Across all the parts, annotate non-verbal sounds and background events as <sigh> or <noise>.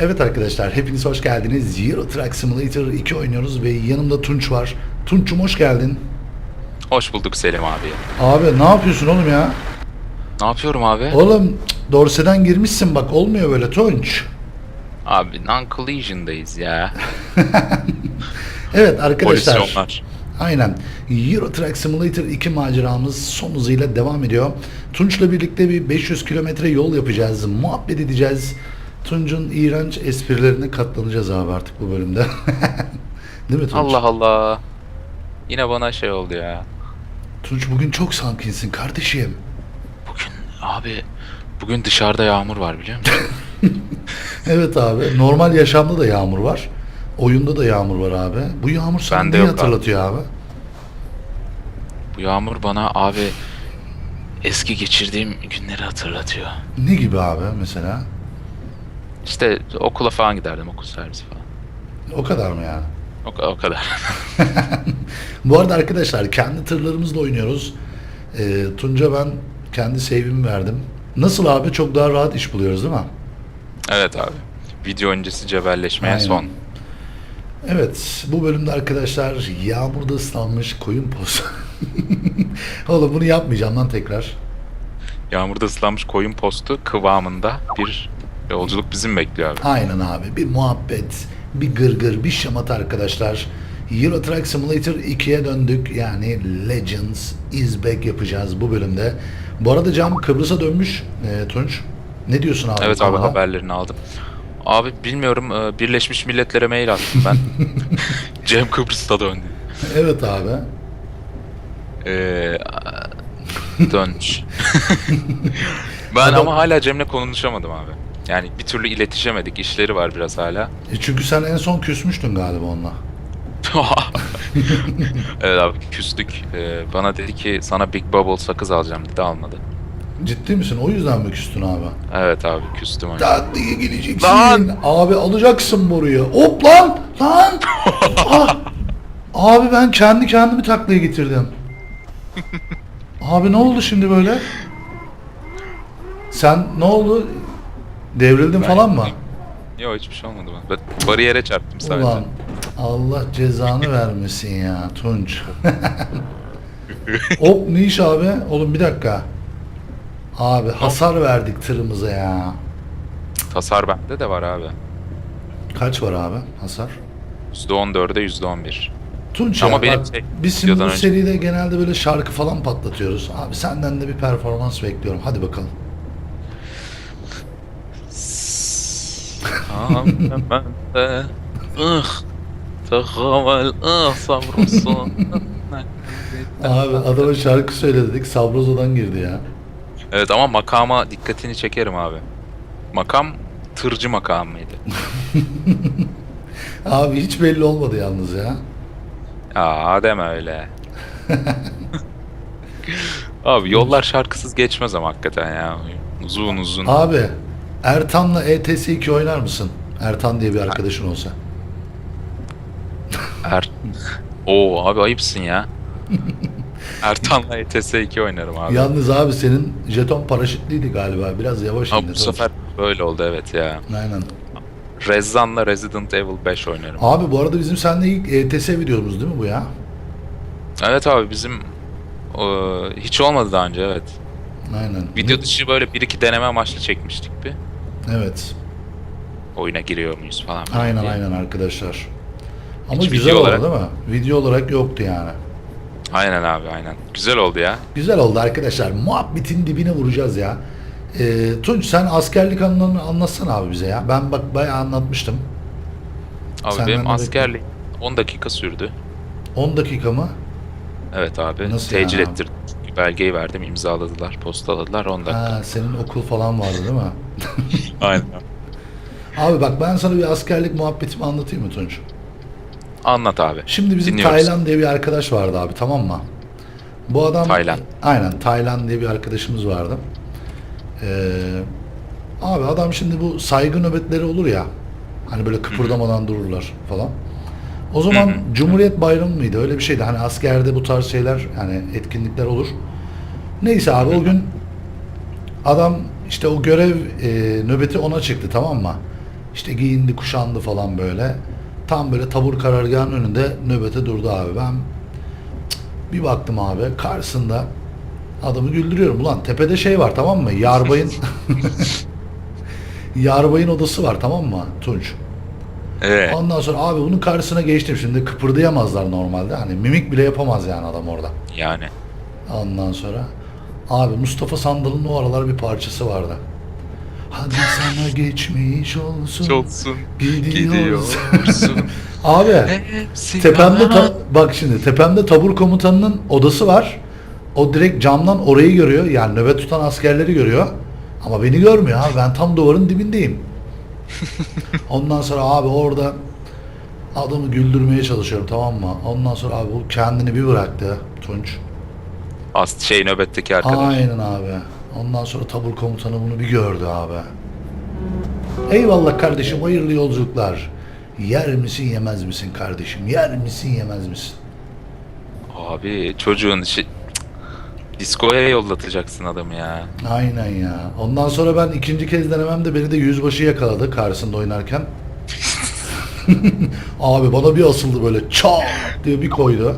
Evet arkadaşlar hepiniz hoş geldiniz. Euro Truck Simulator 2 oynuyoruz ve yanımda Tunç var. Tunç'um hoş geldin. Hoş bulduk Selim abi. Abi ne yapıyorsun oğlum ya? Ne yapıyorum abi? Oğlum Dorse'den girmişsin bak olmuyor böyle Tunç. Abi non-collision'dayız ya. <laughs> Evet arkadaşlar. Pozisyonlar. Aynen. Euro Truck Simulator 2 maceramız son hızıyla devam ediyor. Tunç'la birlikte bir 500 kilometre yol yapacağız. Muhabbet edeceğiz. Tunç'un iğrenç esprilerine katlanacağız abi artık bu bölümde. <laughs> Değil mi Tunç? Allah Allah. Yine bana şey oldu ya. Tunç bugün çok sankinsin kardeşim. Bugün abi bugün dışarıda yağmur var biliyor musun? <laughs> Evet abi. Normal yaşamda da yağmur var. Oyunda da yağmur var abi. Bu yağmur sana Bende neyi yok abi. hatırlatıyor abi? Bu yağmur bana abi eski geçirdiğim günleri hatırlatıyor. Ne gibi abi mesela? İşte okula falan giderdim okul servisi falan. O kadar mı yani? O, o kadar. <laughs> Bu arada arkadaşlar kendi tırlarımızla oynuyoruz. Ee, Tunca ben kendi save'imi verdim. Nasıl abi? Çok daha rahat iş buluyoruz değil mi? evet abi. Video öncesi cebelleşmeye Aynen. son. Evet. Bu bölümde arkadaşlar yağmurda ıslanmış koyun pozu. <laughs> Oğlum bunu yapmayacağım lan tekrar. Yağmurda ıslanmış koyun postu kıvamında bir yolculuk bizim bekliyor abi. Aynen abi. Bir muhabbet, bir gırgır, bir şamata arkadaşlar. Euro Truck Simulator 2'ye döndük. Yani Legends is back yapacağız bu bölümde. Bu arada Cam Kıbrıs'a dönmüş e, Tunç. Ne diyorsun abi? Evet abi haberlerini aldım. Abi bilmiyorum e, Birleşmiş Milletler'e mail attım ben. <laughs> Cem Kıbrıs'ta döndü. Evet abi. Ee, dönmüş. <laughs> ben Adam- ama hala Cem'le konuşamadım abi. Yani bir türlü iletişemedik. İşleri var biraz hala. E çünkü sen en son küsmüştün galiba onunla. <laughs> evet abi küstük. Ee, bana dedi ki sana Big Bubble sakız alacağım dedi almadı. Ciddi misin? O yüzden mi küstün abi? Evet abi küstüm. öyle. Tatlıya geleceksin. Lan! Abi alacaksın boruyu. Hop lan! Lan! <laughs> ah! Abi ben kendi kendimi taklaya getirdim. Abi ne oldu şimdi böyle? Sen ne oldu? Devrildin Ben- falan mı? Yok hiçbir şey olmadı. Ben bariyere çarptım sadece. Ulan Allah cezanı <laughs> vermesin ya Tunç. <laughs> Hop ne iş abi? Oğlum bir dakika. Abi hasar verdik tırımıza ya. Hasar bende de var abi. Kaç var abi hasar? %14'e %11. Tunç Ama ya, benim bak, şey, biz şimdi bu videodan önce- seride genelde böyle şarkı falan patlatıyoruz. Abi senden de bir performans bekliyorum. Hadi bakalım. Ahmet'e ıh Tehavel ıh sabrosu Abi adama şarkı söyle dedik. Sabrozo'dan girdi ya. Evet ama makama dikkatini çekerim abi. Makam tırcı makamıydı. <laughs> Abi hiç belli olmadı yalnız ya. Aa deme öyle. <laughs> abi yollar şarkısız geçmez ama hakikaten ya. Uzun uzun. Abi Ertan'la E ETS2 oynar mısın? Ertan diye bir arkadaşın olsa. Er... <laughs> Oo abi ayıpsın ya. Ertan'la ETS 2 oynarım abi. Yalnız abi senin jeton paraşütlüydü galiba. Biraz yavaş Ama indi. bu Tunç. sefer böyle oldu evet ya. Aynen. Rezzan'la Resident Evil 5 oynarım. Abi bu arada bizim seninle ilk ETS videomuz değil mi bu ya? Evet abi bizim e, hiç olmadı daha önce evet. Aynen. Video dışı böyle bir iki deneme amaçlı çekmiştik bir. Evet. Oyuna giriyor muyuz falan. Aynen diye. aynen arkadaşlar. Ama Hiç güzel video oldu olarak- değil mi? Video olarak yoktu yani. Aynen abi aynen. Güzel oldu ya. Güzel oldu arkadaşlar. Muhabbetin dibine vuracağız ya. Ee, Tunç sen askerlik anılarını anlatsana abi bize ya. Ben bak bayağı anlatmıştım. Abi Senden benim askerlik 10 dakika sürdü. 10 dakika mı? Evet abi. Nasıl Tecil yani? ettirdim. Belgeyi verdim, imzaladılar, postaladılar 10 dakika. Ha, senin okul falan vardı değil mi? <laughs> Aynen. Abi bak ben sana bir askerlik muhabbetimi anlatayım mı Tunç? Anlat abi. Şimdi bizim Dinliyoruz. Taylan diye bir arkadaş vardı abi tamam mı? Bu adam Taylan. Aynen Taylan diye bir arkadaşımız vardı. Ee, abi adam şimdi bu saygı nöbetleri olur ya. Hani böyle kıpırdamadan dururlar falan. O zaman. Cumhuriyet Bayramı mıydı? Öyle bir şeydi. Hani askerde bu tarz şeyler yani etkinlikler olur. Neyse abi o gün adam işte o görev e, nöbeti ona çıktı tamam mı? İşte giyindi kuşandı falan böyle. Tam böyle tabur karargahının önünde nöbete durdu abi. Ben cık, bir baktım abi karşısında adamı güldürüyorum. Ulan tepede şey var tamam mı? Yarbay'ın <laughs> <laughs> Yarbay'ın odası var tamam mı Tunç? Evet. Ondan sonra abi bunun karşısına geçtim. Şimdi kıpırdayamazlar normalde. Hani mimik bile yapamaz yani adam orada. Yani. Ondan sonra abi Mustafa Sandal'ın o aralar bir parçası vardı. Hadi <laughs> sana geçmiş olsun. Olsun. Gidiyorsun. <laughs> Abi Hepsi tepemde ta- bak şimdi tepemde tabur komutanının odası var. O direkt camdan orayı görüyor. Yani nöbet tutan askerleri görüyor. Ama beni görmüyor abi. Ben tam duvarın dibindeyim. <laughs> Ondan sonra abi orada adamı güldürmeye çalışıyorum tamam mı? Ondan sonra abi bu kendini bir bıraktı Tunç. As şey nöbetteki arkadaş. Aynen abi. Ondan sonra tabur komutanı bunu bir gördü abi. Eyvallah kardeşim hayırlı yolculuklar. Yer misin yemez misin kardeşim? Yer misin yemez misin? Abi çocuğun şey... Diskoya yollatacaksın adamı ya. Aynen ya. Ondan sonra ben ikinci kez denememde beni de yüzbaşı yakaladı karşısında oynarken. <laughs> Abi bana bir asıldı böyle çat diye bir koydu.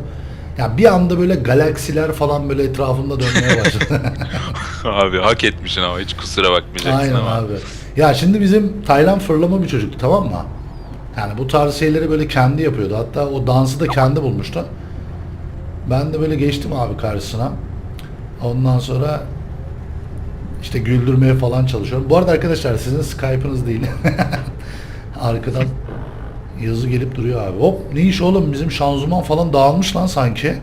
Ya bir anda böyle galaksiler falan böyle etrafımda dönmeye başladı. <laughs> abi hak etmişsin ama hiç kusura bakmayacaksın Aynen ama. abi. Ya şimdi bizim Taylan fırlama bir çocuktu tamam mı? Yani bu tarz şeyleri böyle kendi yapıyordu. Hatta o dansı da kendi bulmuştu. Ben de böyle geçtim abi karşısına. Ondan sonra işte güldürmeye falan çalışıyorum. Bu arada arkadaşlar sizin Skype'ınız değil. <laughs> Arkadan yazı gelip duruyor abi. Hop ne iş oğlum bizim şanzıman falan dağılmış lan sanki.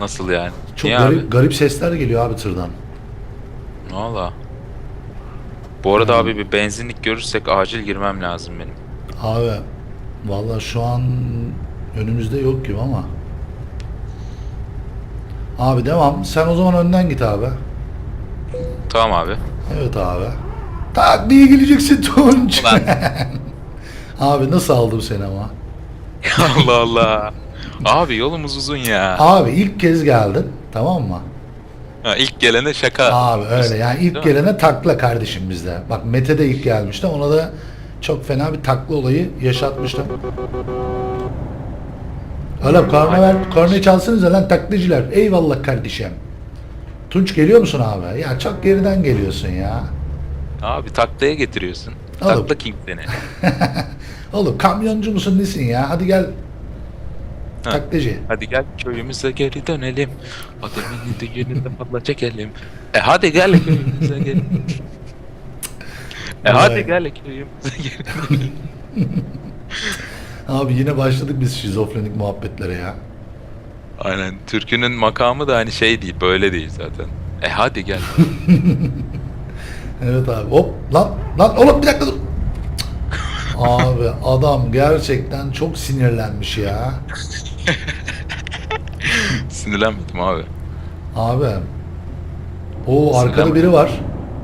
Nasıl yani? Çok Niye garip, abi? garip sesler geliyor abi tırdan. Valla. Bu arada Hmm. abi bir benzinlik görürsek acil girmem lazım benim. Abi valla şu an önümüzde yok gibi ama. Abi devam. Sen o zaman önden git abi. Tamam abi. Evet abi. Tak diye geleceksin Tunç. Ulan. <laughs> abi nasıl aldım seni ama? <laughs> Allah Allah. Abi yolumuz uzun ya. Abi ilk kez geldin tamam mı? Ha, ilk gelene şaka. Abi öyle yani ilk Değil mi? gelene takla kardeşim bizde. Bak Mete de ilk gelmişti ona da çok fena bir takla olayı yaşatmıştım. Oğlum korna ver, kornayı çalsınız lan taklacılar. Eyvallah kardeşim. Tunç geliyor musun abi? Ya çok geriden geliyorsun ya. Abi taklaya getiriyorsun. Oğlum. Takla King seni. <laughs> Oğlum kamyoncu musun nesin ya? Hadi gel. Ha. Taklacı. Hadi gel köyümüze geri dönelim. Ademini de yerinde fazla çekelim. E hadi gel köyümüze geri. E hadi gel köyümüze geri dönelim. <laughs> Abi yine başladık biz şizofrenik muhabbetlere ya. Aynen. Türkünün makamı da hani şey değil, böyle değil zaten. E hadi gel. <laughs> Evet abi. Hop lan lan oğlum bir dakika dur. Abi adam gerçekten çok sinirlenmiş ya. <laughs> Sinirlenmedim abi. Abi. O arkada biri var.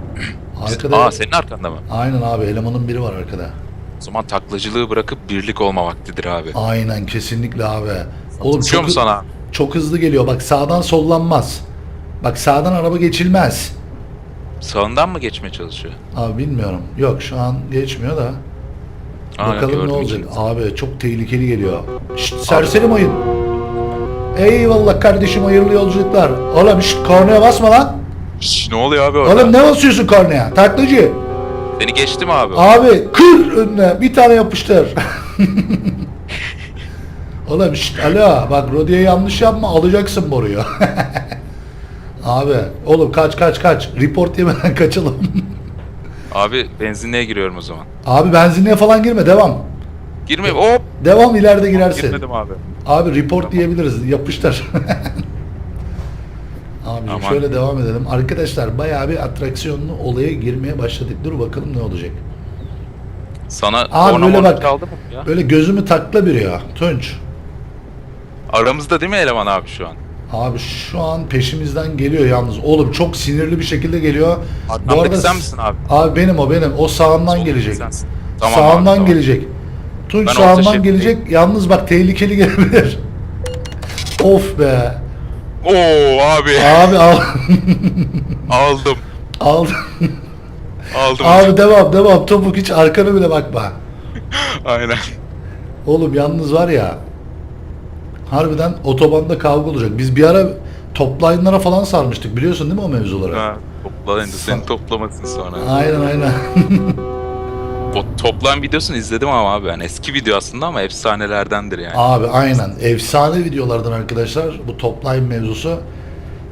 <clears throat> Arkada. Aa senin arkanda mı? Aynen abi elemanın biri var arkada. O zaman taklacılığı bırakıp birlik olma vaktidir abi. Aynen kesinlikle abi. Oğlum Tutuyor çok, mu sana? çok hızlı geliyor. Bak sağdan sollanmaz. Bak sağdan araba geçilmez. Sağından mı geçmeye çalışıyor? Abi bilmiyorum. Yok şu an geçmiyor da. Aa, Bakalım ne gördüm olacak. şimdi. Abi çok tehlikeli geliyor. Şşt serseri mayın. Eyvallah kardeşim hayırlı yolculuklar. Oğlum şşt kornaya basma lan. Şş, ne oluyor abi orada? Oğlum ne basıyorsun kornaya? Taklacı. Seni geçtim abi. Abi kır önüne bir tane yapıştır. <laughs> Oğlum şşt alo bak Rodi'ye yanlış yapma alacaksın boruyu. <laughs> Abi oğlum kaç kaç kaç. Report yemeden <laughs> kaçalım. Abi benzinliğe giriyorum o zaman. Abi benzinliğe falan girme devam. Girme hop. Devam ileride girersin. Girmedim abi. Abi report diyebiliriz. Yapıştır. Abi Aman. şöyle devam edelim. Arkadaşlar bayağı bir atraksiyonlu olaya girmeye başladık. Dur bakalım ne olacak. Sana Abi korna böyle bak. çaldı mı ya? Böyle gözümü takla biriyor. Tunç. Aramızda değil mi eleman abi şu an? Abi şu an peşimizden geliyor yalnız. Oğlum çok sinirli bir şekilde geliyor. Arkamdaki sen misin abi? Abi benim o benim. O sağımdan Soldaki gelecek. sensin. Tamam sağımdan abi, tamam. gelecek. Tunç Ben orta sağımdan şeritteyim. gelecek. Yalnız bak tehlikeli gelebilir. <laughs> of be. Oo abi. Abi al. Aldım. al. Aldım. Abi devam devam. Topuk hiç arkana bile bakma. Aynen. Oğlum yalnız var ya harbiden otobanda kavga olacak. Biz bir ara topline'lara falan sarmıştık biliyorsun değil mi o mevzuları? Ha, toplayınca seni toplamasın sonra. Aynen aynen. <laughs> O toplam videosunu izledim ama abi ben eski video aslında ama efsanelerdendir yani. Abi aynen. Efsane videolardan arkadaşlar bu topline mevzusu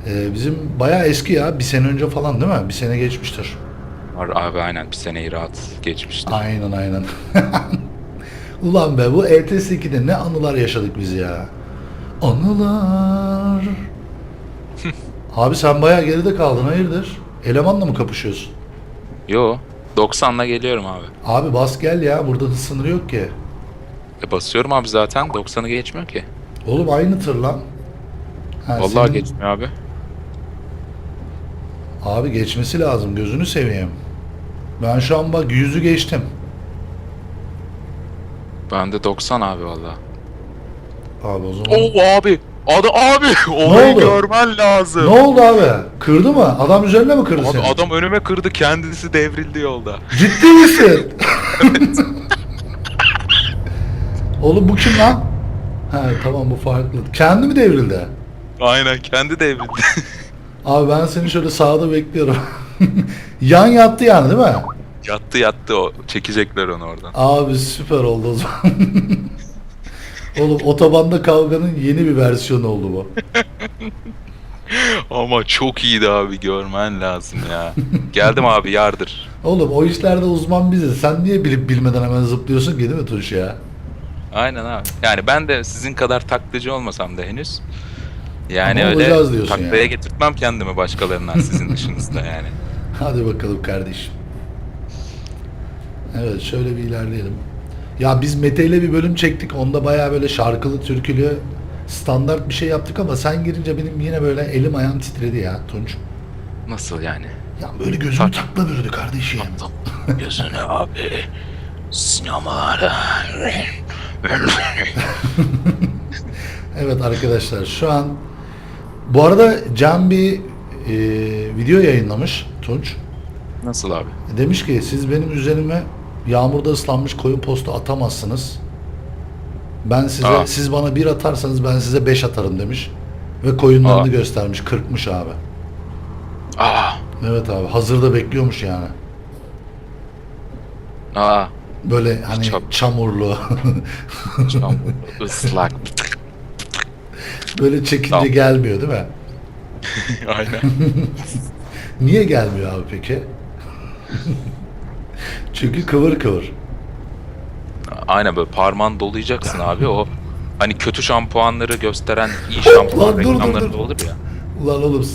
e, bizim bayağı eski ya. Bir sene önce falan değil mi? Bir sene geçmiştir. Var abi aynen bir seneyi rahat geçmişti. Aynen aynen. <laughs> Ulan be bu E ETS2'de ne anılar yaşadık biz ya. Anılar. <laughs> Abi sen bayağı geride kaldın hayırdır? Elemanla mı kapışıyorsun? Yo 90'la geliyorum abi. Abi bas gel ya burada hız sınırı yok ki. E basıyorum abi zaten 90'ı geçmiyor ki. Oğlum aynı tır lan. Ha, Vallahi senin- geçmiyor abi. Abi geçmesi lazım gözünü seveyim. Ben şu an bak yüzü geçtim. Ben de 90 abi vallahi. Abi o zaman. Oo abi. Adı abi. <laughs> oldu? Orayı görmen lazım. Ne oldu abi? Kırdı mı? Adam üzerine mi kırdı Abi seni? adam önüme kırdı kendisi devrildi yolda. Ciddi misin? <laughs> <laughs> Oğlum bu kim lan? Ha tamam bu farklı. Kendi mi devrildi? Aynen kendi devrildi. Abi ben seni şöyle sağda bekliyorum. Yan yattı yani değil mi? yattı yattı o. Çekecekler onu oradan. Abi süper oldu o zaman. Oğlum otobanda kavganın yeni bir versiyonu oldu bu. <laughs> Ama çok iyiydi abi görmen lazım ya. Geldim abi yardır. Oğlum o işlerde uzman biziz. Sen niye bilip bilmeden hemen zıplıyorsun ki değil mi Tunç ya? Aynen abi. Yani ben de sizin kadar taklacı olmasam da henüz. Yani Ama öyle diyorsun taklaya yani. getirtmem kendimi başkalarından sizin dışınızda yani. <laughs> Hadi bakalım kardeşim. Evet şöyle bir ilerleyelim. Ya biz Mete ile bir bölüm çektik. Onda baya böyle şarkılı, türkülü, standart bir şey yaptık ama sen girince benim yine böyle elim ayağım titredi ya Tunç. Nasıl yani? Ya böyle gözümü takla bürüdü kardeşim. Gözünü abi. Sinemalara. <laughs> Evet arkadaşlar şu an bu arada Can bir e, video yayınlamış Tunç. Nasıl abi? Demiş ki siz benim üzerime yağmurda ıslanmış koyun postu atamazsınız. Ben size Aa. siz bana bir atarsanız ben size beş atarım demiş. Ve koyunlarını Aa. göstermiş. Kırkmış abi. Aa. Evet abi. Hazırda bekliyormuş yani. Aa. Böyle hani Çok- çamurlu. <laughs> Çamur, ıslak. böyle çekince Tamam. gelmiyor değil mi? <laughs> Aynen. <laughs> Niye gelmiyor abi peki? Çünkü kıvır kıvır. Aynen böyle parmağını dolayacaksın abi o hani kötü şampuanları gösteren iyi şampuan Lan dur, dur, reklamları dur. da olur ya. Ulan oğlum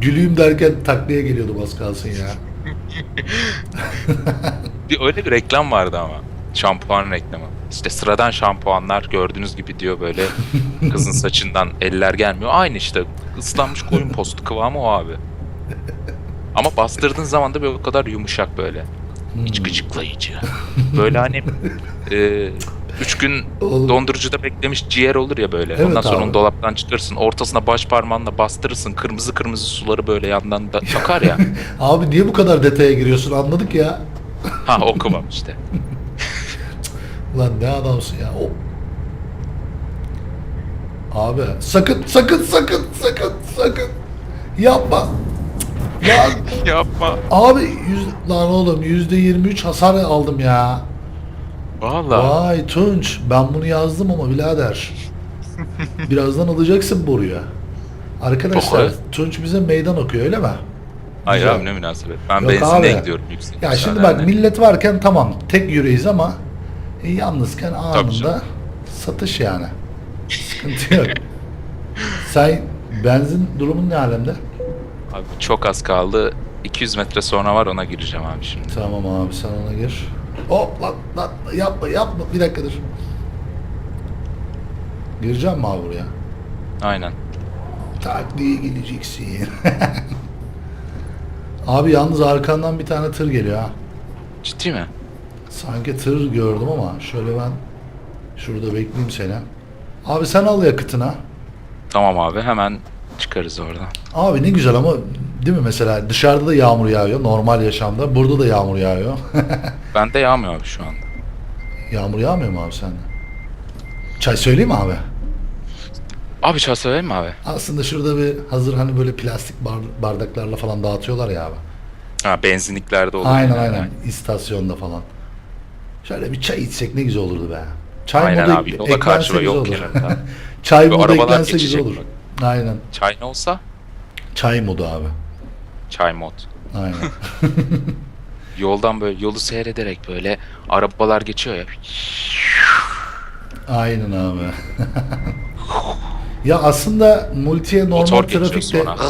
güleyim derken taklaya geliyordum az kalsın ya. <laughs> Bir öyle bir reklam vardı ama. Şampuan reklamı. İşte sıradan şampuanlar gördüğünüz gibi diyor böyle <laughs> kızın saçından eller gelmiyor. Aynı işte ıslanmış koyun postu kıvamı o abi. Ama bastırdığın zaman da böyle o kadar yumuşak böyle. Hiç Hmm. gıcıklayıcı. Böyle hani e, üç gün Oğlum. dondurucuda beklemiş ciğer olur ya böyle. Evet Ondan sonra abi. onu dolaptan çıkarırsın. Ortasına baş parmağınla bastırırsın. Kırmızı kırmızı suları böyle yandan da akar ya. <laughs> Abi niye bu kadar detaya giriyorsun anladık ya. ha o kıvam işte. <laughs> Lan ne adamsın ya. O... Abi sakın sakın sakın sakın sakın yapma. Lan <laughs> Yapma. abi yüz... lan oğlum yüzde 23 hasar aldım ya. Valla. Vay Tunç ben bunu yazdım ama birader. Birazdan alacaksın boruya. Arkadaşlar. Tunç bize meydan okuyor öyle mi? Hayır Güzel. abi ne münasebet. Ben Yok benzinliğe abi. gidiyorum yüksek. Ya şimdi müsaadenle. bak millet varken tamam tek yüreğiz ama e, yalnızken anında canım. satış yani. Sıkıntı yok. Sen benzin durumun ne alemde? Abi çok az kaldı. 200 metre sonra var ona gireceğim abi şimdi. Tamam abi sen ona gir. Hop lan lan yapma yapma bir dakika dur. Gireceğim mi abi buraya? Aynen. Tak diye geleceksin. <laughs> abi yalnız arkandan bir tane tır geliyor ha. Ciddi mi? Sanki tır gördüm ama şöyle ben şurada bekleyeyim seni. Abi sen al yakıtına. Tamam abi hemen çıkarız oradan. Abi ne güzel ama değil mi mesela dışarıda da yağmur yağıyor normal yaşamda. Burada da yağmur yağıyor. <laughs> Bende yağmıyor abi şu anda. Yağmur yağmıyor mu abi sende? Çay söyleyeyim mi abi? Abi çay söyleyeyim mi abi? Aslında şurada bir hazır hani böyle plastik bar- bardaklarla falan dağıtıyorlar ya abi. Ha benzinliklerde olur. Aynen yani. aynen. İstasyonda falan. Şöyle bir çay içsek ne güzel olurdu be. Çay Aynen abi, ek- yola karşı eklense ve güzel yol olur. kenarında. <laughs> çay Bu modu arabalar eklense güzel geçecek olur. bak. Aynen. Çay ne olsa? Çay modu abi. Çay mod. Aynen. <laughs> Yoldan böyle yolu seyrederek böyle arabalar geçiyor ya. Aynen abi. <laughs> ya aslında multiye normal Motor geçiyor trafikte sonra. <laughs>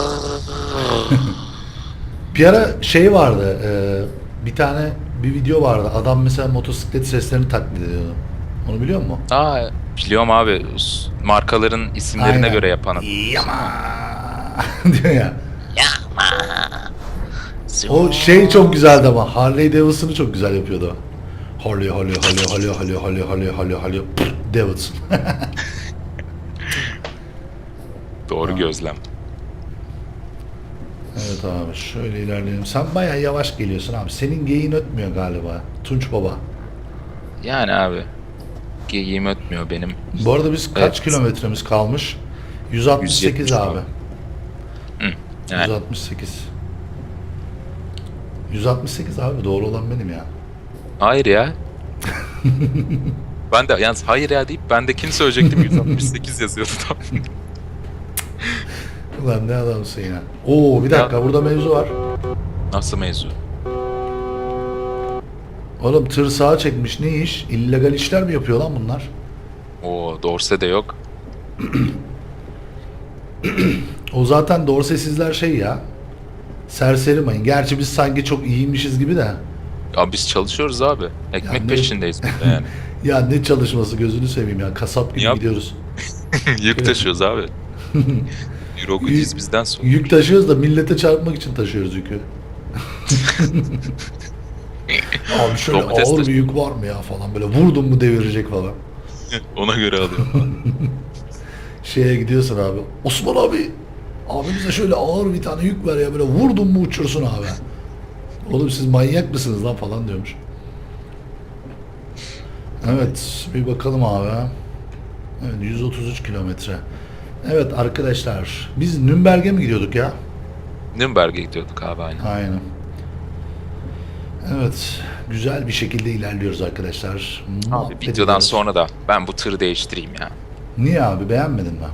bir ara şey vardı. e, bir tane bir video vardı. Adam mesela motosiklet seslerini taklit ediyordu. Onu biliyor musun? Aa biliyorum abi. Markaların isimlerine Aynen. göre yapanın. Yama <laughs> diyor ya. O şey çok güzeldi ama Harley Davidson'ı çok güzel yapıyordu. Harley Harley Harley Harley Harley Harley Harley Harley Harley Davidson. <laughs> Doğru gözlem. evet abi şöyle ilerleyelim. Sen bayağı yavaş geliyorsun abi. Senin geyin ötmüyor galiba. Tunç baba. Yani abi. Geyiğim ötmüyor benim. Bu arada biz kaç Evet. kilometremiz kalmış? 168 170 abi. Hı, Yani 168. 168 abi doğru olan benim ya. hayır ya. ben de yalnız hayır ya deyip bendekini söyleyecektim 168 yazıyordu tam. Ulan ne adamsın ya. Oo bir dakika Ya. burada mevzu var. Nasıl mevzu? Oğlum tır sağa çekmiş ne iş? İllegal işler mi yapıyor lan bunlar? O Dorse de yok. <clears throat> O zaten dorsesizler şey ya. Serseri mayın. Gerçi biz sanki çok iyiymişiz gibi de. Ya biz çalışıyoruz abi. Ekmek Ya ne- peşindeyiz burada <laughs> yani. Ya ne çalışması gözünü seveyim ya. Kasap gibi Yap. gidiyoruz. <laughs> Yük taşıyoruz abi. <laughs> Euro bizden sonra. Yük taşıyoruz da millete çarpmak için taşıyoruz yükü. Abi şöyle Domates ağır bir yük var mı ya falan böyle vurdum mu devirecek falan. <laughs> Ona göre alıyorum. <laughs> Şeye gidiyorsun abi. Osman abi. Abi bize şöyle ağır bir tane yük ver ya böyle vurdun mu uçursun abi. Oğlum siz manyak mısınız lan falan diyormuş. Evet bir bakalım abi. Evet 133 kilometre. Evet arkadaşlar biz Nürnberg'e mi gidiyorduk ya? Nürnberg'e gidiyorduk abi aynen. Aynen. Evet güzel bir şekilde ilerliyoruz arkadaşlar. Abi Muhabbet videodan ediyoruz. sonra da ben bu tırı değiştireyim ya. Niye abi beğenmedin mi?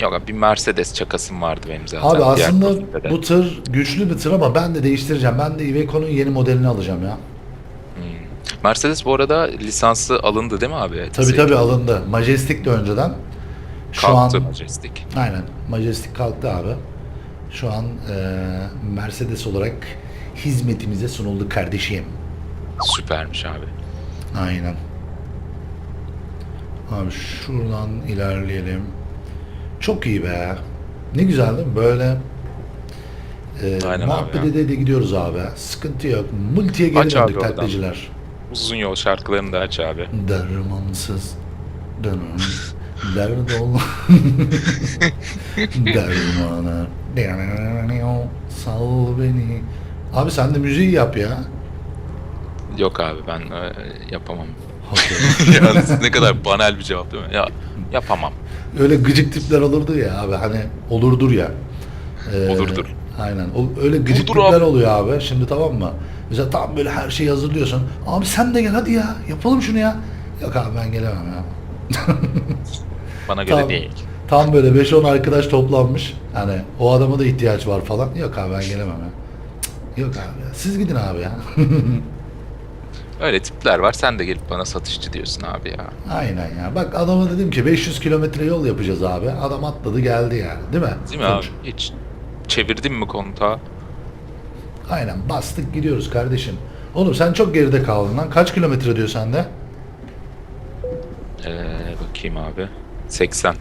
Yok abi bir Mercedes çakasım vardı benim zaten. Abi diğer aslında profilde de. bu tır güçlü bir tır ama ben de değiştireceğim. Ben de Iveco'nun yeni modelini alacağım ya. Mercedes bu arada lisansı alındı değil mi abi? Tabi tabi alındı. Majestic de önceden. Şu Kalktı an Majestic. aynen Majestic kalktı abi. Şu an e, Mercedes olarak hizmetimize sunuldu kardeşim. Süpermiş abi. Aynen. Abi şuradan ilerleyelim. Çok iyi be. Ne güzel değil mi? Böyle e, Aynen muhabbet ede de gidiyoruz abi. Sıkıntı yok. Multiye geri Aç abi döndük oradan. Uzun yol şarkılarını da aç abi. Dermansız dönüm <laughs> Derd ol <laughs> Dermanı Sal beni Abi sen de müziği yap ya Yok abi ben e, yapamam. <laughs> Yani <laughs> ne kadar banal bir cevap değil mi? Ya yapamam. Öyle gıcık tipler olurdu ya abi hani olurdur ya Ee, Olurdur. Aynen o, öyle gıcık Olurdur tipler abi. oluyor abi şimdi tamam mı Mesela tam böyle her şeyi hazırlıyorsun Abi sen de gel hadi ya yapalım şunu ya Yok abi ben gelemem ya <laughs> Bana göre Tamam. değil. Tam böyle 5-10 arkadaş toplanmış. Hani o adama da ihtiyaç var falan. Yok abi ben gelemem ya. Cık, Yok abi ya. Siz gidin abi ya. Öyle tipler var. Sen de gelip bana satışçı diyorsun abi ya. Aynen ya. Bak adama dedim ki 500 kilometre yol yapacağız abi. Adam atladı geldi yani. Değil mi? Değil mi Tunç? abi? Hiç çevirdin mi kontağı? Aynen bastık gidiyoruz kardeşim. Oğlum sen çok geride kaldın lan. Kaç kilometre diyor sende? Ee, bakayım abi. 80.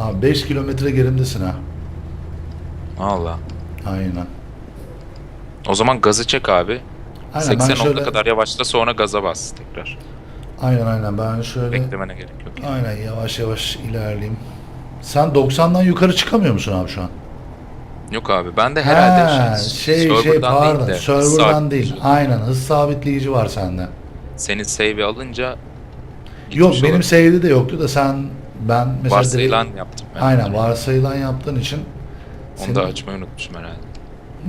Abi 5 kilometre gerimdesin ha. Allah. Aynen. O zaman gazı çek abi. Aynen 80 ben nokta şöyle... kadar yavaşla sonra gaza bas tekrar. Aynen aynen ben şöyle... Beklemene gerek yok. Aynen yavaş yavaş ilerleyeyim. Sen 90'dan yukarı çıkamıyor musun abi şu an? Yok abi ben de herhalde Ha, şey, şey şey pardon değil de serverdan değil. Aynen hız sabitleyici var sende. senin save'i alınca Yok benim save'de de yoktu da sen ben mesela varsayılan direkt- yaptım ben. Aynen varsayılan yaptığın için Onu senin- da açmayı unutmuşum herhalde.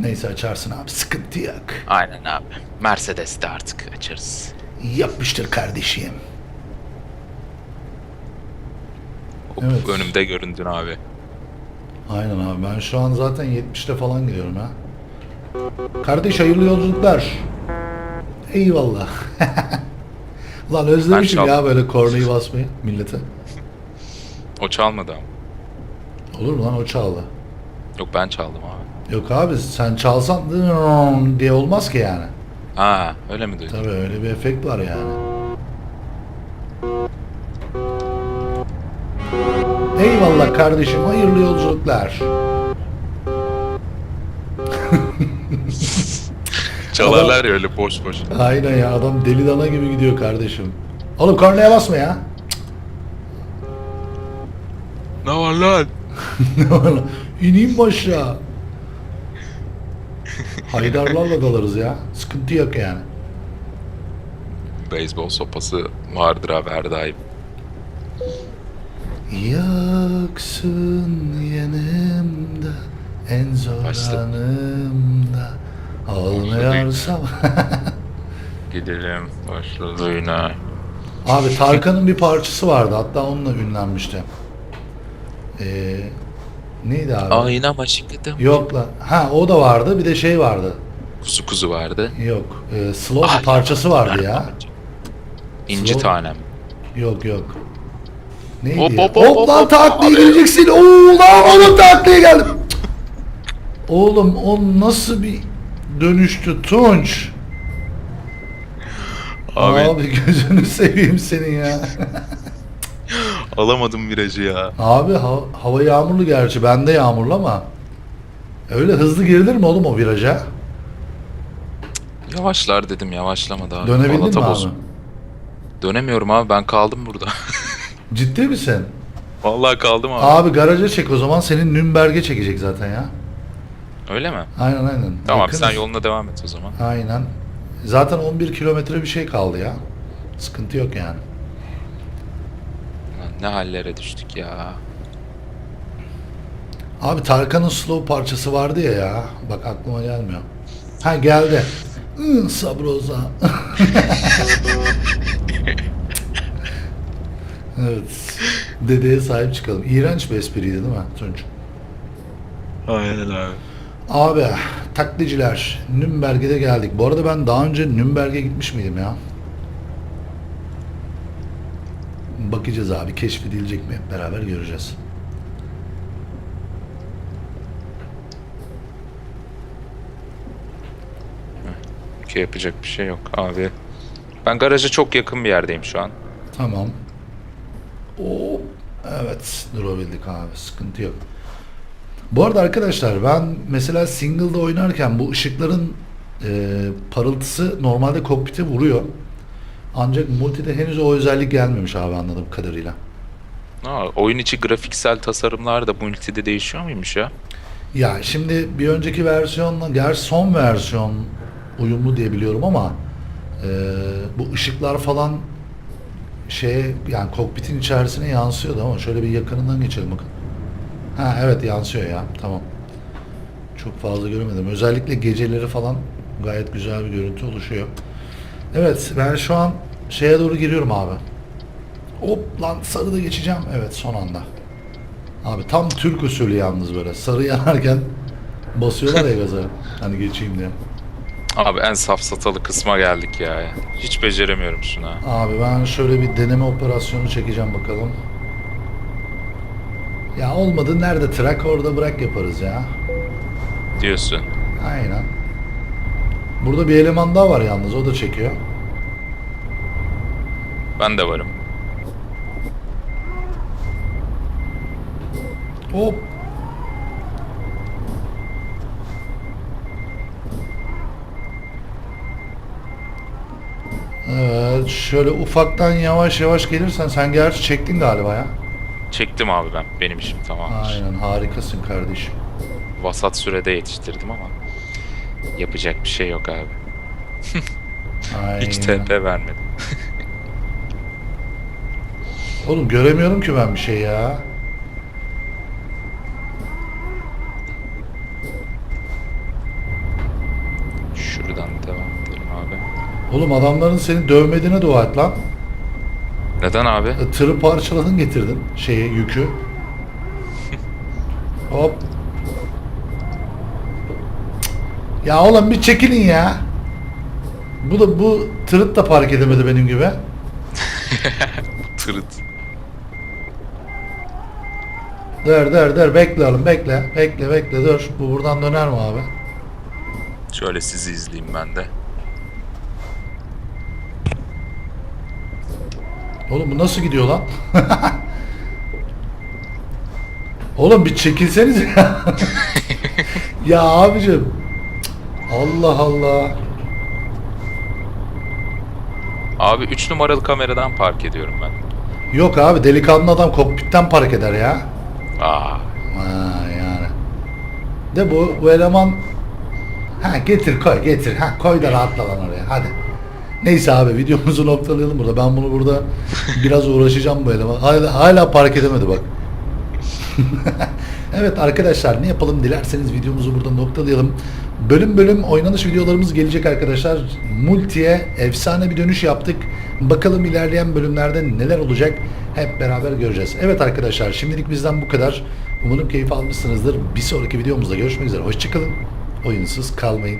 Neyse açarsın abi sıkıntı yok. Aynen abi. Mercedes'te artık açarız. Yapmıştır kardeşim. Hop, Evet. Önümde göründün abi. Aynen abi ben şu an zaten 70'te falan gidiyorum ha. Kardeş hayırlı yolculuklar. Eyvallah. <laughs> Lan özlemişim Ben çal- ya böyle kornayı basmayı millete. O çalmadı ama. Olur mu lan o çaldı. Yok ben çaldım abi. Yok abi sen çalsan diye olmaz ki yani. Ha öyle mi duydun? Tabii öyle bir efekt var yani. Eyvallah kardeşim hayırlı yolculuklar. <laughs> Çalarlar ya öyle boş boş. Aynen ya adam deli dana gibi gidiyor kardeşim. Oğlum kornaya basma ya. Ne var lan? <laughs> İneyim mi aşağı? Haydarlarla dalarız ya. Sıkıntı yok yani. Beyzbol sopası vardır abi her daim. Yaksın yanımda en zor Başla. anımda Olmuyorsam <laughs> Gidelim başladı yine. Abi Tarkan'ın bir parçası vardı hatta onunla ünlenmişti ee, Neydi abi? Ayna maşıkladım. Yok lan Ha o da vardı bir de şey vardı Kuzu kuzu vardı. Yok e, Slow Ay, bir parçası vardı ya İnci Slow- tanem. Yok yok Neydi Hop, ya? hop, hop, Hop, lan hop. takliye Abi. geleceksin Oo lan oğlum takliye geldim Oğlum o nasıl bir dönüştü Tunç Abi, Abi gözünü seveyim senin ya. <laughs> alamadım virajı ya. Abi ha- hava yağmurlu gerçi. Bende yağmurlu ama. Öyle hızlı girilir mi oğlum o viraja? Yavaşlar dedim yavaşlamadı abi. Dönebildin Balata mi abi? bozuk. Dönemiyorum abi ben kaldım burada. <laughs> Ciddi misin? Vallahi kaldım abi. Abi garaja çek o zaman. Senin Nürnberg'e çekecek zaten ya. Öyle mi? Aynen aynen. Tamam Yakınız. sen yoluna devam et o zaman. Aynen. Zaten 11 kilometre bir şey kaldı ya. Sıkıntı yok yani. Ne hallere düştük ya. Abi Tarkan'ın slow parçası vardı ya ya. Bak aklıma gelmiyor. Ha geldi. Hı, sabroza. <laughs> evet. Dedeye sahip çıkalım. İğrenç bir espriydi değil mi Tunç? Aynen abi. Abi takliciler Nürnberg'e de geldik. Bu arada ben daha önce Nürnberg'e gitmiş miydim ya? Bakacağız abi keşfedilecek mi hep beraber göreceğiz. Ki yapacak bir şey yok abi. Ben garaja çok yakın bir yerdeyim şu an. Tamam. Oo, evet durabildik abi sıkıntı yok. Bu arada arkadaşlar ben mesela single'da oynarken bu ışıkların e, parıltısı normalde kokpite vuruyor. Ancak multide henüz o özellik gelmemiş abi anladığım kadarıyla. Aa, oyun içi grafiksel tasarımlar da multide değişiyor muymuş ya? Ya şimdi bir önceki versiyonla, gerçi son versiyon uyumlu diye biliyorum ama e, bu ışıklar falan şeye yani kokpitin içerisine yansıyordu ama şöyle bir yakınından geçelim bakın. Ha evet yansıyor ya tamam. Çok fazla göremedim. Özellikle geceleri falan gayet güzel bir görüntü oluşuyor. Evet ben şu an şeye doğru giriyorum abi. Hop lan sarıda geçeceğim. Evet son anda. Abi tam Türk usulü yalnız böyle. Sarı yanarken <laughs> basıyorlar ya <laughs> gaza. Hani geçeyim diye. Abi en safsatalı kısma geldik ya. Hiç beceremiyorum şunu ha. Abi ben şöyle bir deneme operasyonu çekeceğim bakalım. Ya olmadı nerede trak orada bırak yaparız ya. Diyorsun. Aynen. Burada bir eleman daha var yalnız o da çekiyor. Ben de varım. Hop. Evet şöyle ufaktan yavaş yavaş gelirsen sen gerçi çektin galiba ya. Çektim abi ben. Benim işim tamamdır. Aynen harikasın kardeşim. Vasat sürede yetiştirdim ama yapacak bir şey yok abi. <laughs> Aynen. Hiç TP vermedim. Oğlum göremiyorum ki ben bir şey ya. Şuradan devam edelim abi. Oğlum adamların seni dövmediğine dua et lan. Neden abi? E, Tırı parçaladın getirdin şeyi yükü. <laughs> Hop. Ya oğlum bir çekilin ya. Bu da bu tırıt da park edemedi benim gibi. <laughs> Tırıt. Dur dur dur bekle oğlum bekle. Bekle bekle dur. Bu buradan döner mi abi? Şöyle sizi izleyeyim ben de. Oğlum bu nasıl gidiyor lan? <laughs> Oğlum bir çekilseniz ya. <laughs> ya abicim. Allah Allah. Abi 3 numaralı kameradan park ediyorum ben. Yok abi delikanlı adam kokpitten park eder ya. Aa, Ha yani. De bu, bu eleman ha getir koy getir ha koy da rahatla oraya hadi. Neyse abi videomuzu noktalayalım burada. Ben bunu burada biraz uğraşacağım bu eleman. Hala, hala park edemedi bak. <laughs> evet arkadaşlar ne yapalım dilerseniz videomuzu burada noktalayalım. Bölüm bölüm oynanış videolarımız gelecek arkadaşlar. Multi'ye efsane bir dönüş yaptık. Bakalım ilerleyen bölümlerde neler olacak hep beraber göreceğiz. Evet arkadaşlar şimdilik bizden bu kadar. Umarım keyif almışsınızdır. Bir sonraki videomuzda görüşmek üzere. Hoşçakalın. Oyunsuz kalmayın.